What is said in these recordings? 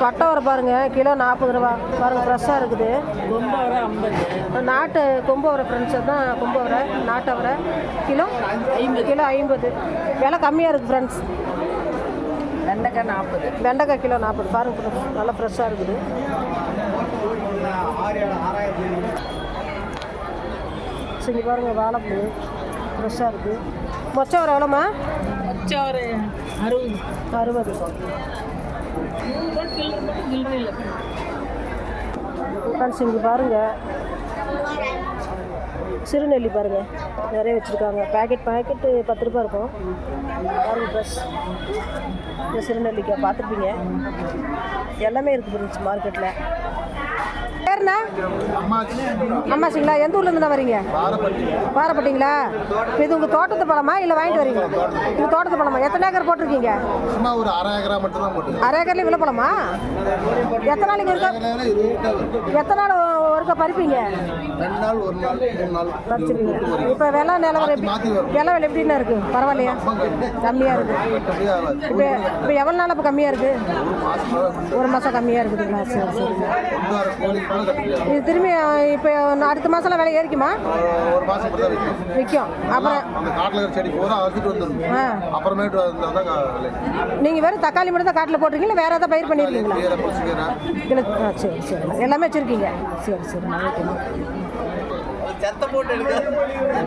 பட்டவரை பாருங்க கிலோ நாற்பது ரூபா. பாருங்க ஃப்ரெஷ்ஷாக இருக்குது. கொம்பவரை ஐம்பது நாட்டு கொம்பவரை ஃப்ரெண்ட்ஸ் தான் கொம்பவரை நாட்டவரை கிலோ கிலோ ஐம்பது. விலை கம்மியாக இருக்குது ஃப்ரெண்ட்ஸ் வெண்டைக்காய் நாற்பது. வெண்டைக்காய் கிலோ நாற்பது. பாருங்க ஃப்ரெண்ட்ஸ் நல்லா ஃப்ரெஷ்ஷாக இருக்குது. சரி பாருங்க வாழைப்பூ. ஃப்ரெஷ்ஷாக இருக்குது மொச்சை வர எவ்வளோம்மா? ஒரு அறுபது. அறுபது. ஃப்ரெண்ட்ஸ் இங்கே பாருங்கள் சிறுநெல்லி பாருங்கள் நிறைய வச்சுருக்காங்க. பேக்கெட் பேக்கெட்டு பத்து ரூபா இருக்கும். பாருங்கள் ப்ளஸ் இந்த சிறுநெல்லிக்காய் பார்த்துருப்பீங்க. எல்லாமே இருக்குது ஃப்ரெண்ட்ஸ் மார்க்கெட்டில் பேருண்ணா அம்மாச்சிங்களா எந்த ஊர்லேருந்துண்ணா வரீங்க? பாரப்பட்டீங்களா? இது உங்கள் தோட்டத்து பழமா இல்லை வாங்கிட்டு வரீங்க உங்கள் தோட்டத்து பழமா? எத்தனை ஏக்கர் போட்டிருக்கீங்க? ஒரு அரை ஏக்கரா மட்டும் தான் போட்டு அரை ஏக்கர்ல இவ்வளோ பழமா? எத்தனை நாளைக்கு இருக்கா எத்தனை நாள் ஒருக்கா பறிப்பீங்க? ரெண்டு நாள் ஒரு நாள் மூணு நாள் பறிச்சிருவீங்க இப்போ விலை நிலவரம் எப்படி. விலை விலை எப்படின்னா இருக்கு? பரவாயில்லையா? கம்மியாக இருக்கு. அப்படியே ஆகாது. இப்போ இப்போ எவ்வளோ நாள் இப்போ கம்மியாக இருக்கு? ஒரு மாதம் கம்மியாக இருக்குதுங்களா? சரி சரி இது திரும்பி இப்போ அடுத்த மாதம்லாம் விலை ஏறிக்குமா? ஒரு தான் விற்கும். அப்புறம்? அந்த காட்டில் செடி பூரா அறுத்துட்டு வந்துடும் அப்புறமேட்டு வந்தால் தான் நீங்கள் வெறும் தக்காளி மட்டும் தான் காட்டில் போட்டிருக்கீங்களா வேறு ஏதாவது பயிர் பண்ணியிருக்கீங்களா சரி சரி. எல்லாமே வச்சுருக்கீங்க. சரி சரி ஓகேம்மா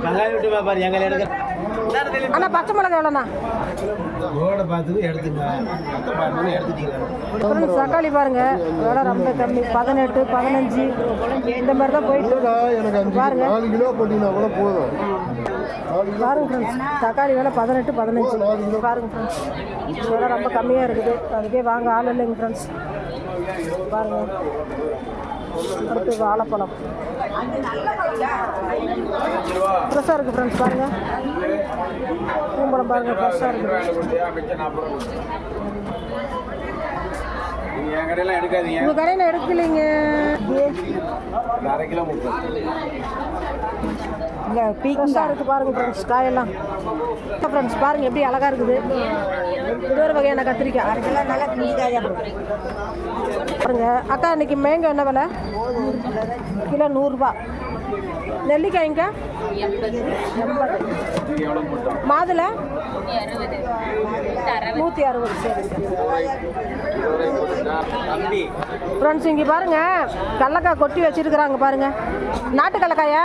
வெங்காயம் விட்டு பாரு எங்களை எடுக்க. அண்ணா பச்சை மிளகா எவ்வளோண்ணா? ரோட பார்த்து எடுத்துங்க எடுத்துட்டீங்களா ஃப்ரெண்ட்ஸ் தக்காளி பாருங்க. விலை ரொம்ப கம்மி. பதினெட்டு பதினஞ்சு. இந்த மாதிரி தான் போயிட்டு. எனக்கு பாருங்க. நாலு கிலோ போட்டீங்கன்னா கூட போதும். பாருங்க ஃப்ரெண்ட்ஸ் தக்காளி விலை பதினெட்டு பதினஞ்சு. பாருங்க ஃப்ரெண்ட்ஸ் விலை ரொம்ப கம்மியாக இருக்குது. அதுக்கே வாங்க ஆள் இல்லைங்க ஃப்ரெண்ட்ஸ் பாருங்க. அடுத்து வாழைப்பழம். ஃப்ரெஷ்ஷாக இருக்குது ஃப்ரெண்ட்ஸ் பாருங்க. பூம்பழம் பாருங்க ஃப்ரெஷ்ஷாக இருக்குது உங்கள் கடையில் எடுக்கலைங்க. அரை கிலோ முப்பது. இங்கே பீக்கஸாக இருக்குது பாருங்க ஃப்ரெண்ட்ஸ் காயெல்லாம். ஃப்ரெண்ட்ஸ் பாருங்க எப்படி அழகா இருக்குது. இது ஒரு வகையான கத்திரிக்காய். அரைக்கெல்லாம் நல்லா கிளிக்காயாக பாருங்க அக்கா இன்னைக்கு மேங்க என்ன விலை? கிலோ நூறுரூபா நெல்லிக்காய்ங்க? எண்பது மாதுளை? நூற்றி அறுபது சரி ஃப்ரெண்ட்ஸ் இங்கே பாருங்க. கடலக்காய் கொட்டி வச்சிருக்கிறாங்க பாருங்க. நாட்டு கடலக்காயா?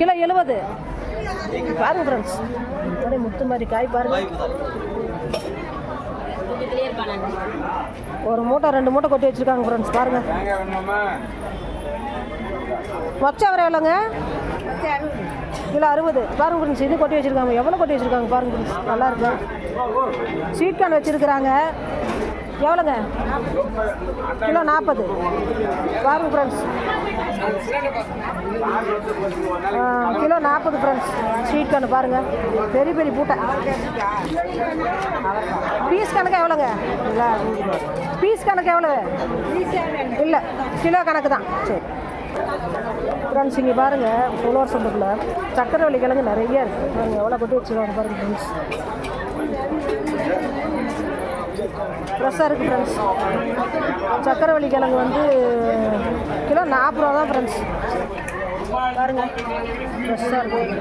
கிலோ எழுபது. பாருங்க ஃப்ரெண்ட்ஸ். அப்படியே முத்து மாதிரி காய் பாருங்க. ஒரு மூட்டை ரெண்டு மூட்டை கொட்டி வச்சிருக்காங்க ஃப்ரெண்ட்ஸ். பாருங்க. தேங்காய் எவ்வளோங்க? கிலோ அறுபது. பாருங்க ஃப்ரெண்ட்ஸ் இது கொட்டி வச்சிருக்காங்க. எவ்வளோ கொட்டி வச்சிருக்காங்க பாருங்க ஃப்ரெண்ட்ஸ் நல்லா இருக்கும் ஸ்வீட் கார்ன் வச்சுருக்குறாங்க. எவ்வளோங்க? கிலோ நாற்பது. பாருங்க ஃப்ரெண்ட்ஸ் கிலோ நாற்பது ஃப்ரெண்ட்ஸ் ஸ்வீட் கார்ன் பாருங்க. பெரிய பெரிய பூட்டை. பீஸ் கணக்கு எவ்வளோங்க? இல்லை பீஸ் கணக்கு எவ்வளோ இல்லை கிலோ கணக்கு தான். சரி. ஃப்ரெண்ட்ஸ் இங்கே பாருங்கள் புலவர் சந்தத்தில் சக்கரவள்ளி கிழங்கு நிறைய இருக்குது பாருங்க எவ்வளோ கொட்டி வச்சுருக்காங்க பாருங்க ஃப்ரெண்ட்ஸ் ஃப்ரெஷ்ஷாக இருக்குது ஃப்ரெண்ட்ஸ் சக்கரவள்ளி கிழங்கு வந்து கிலோ நாற்பது ரூபா தான் ஃப்ரெண்ட்ஸ் பாருங்கள் ஃப்ரெஷ்ஷாக இருக்குது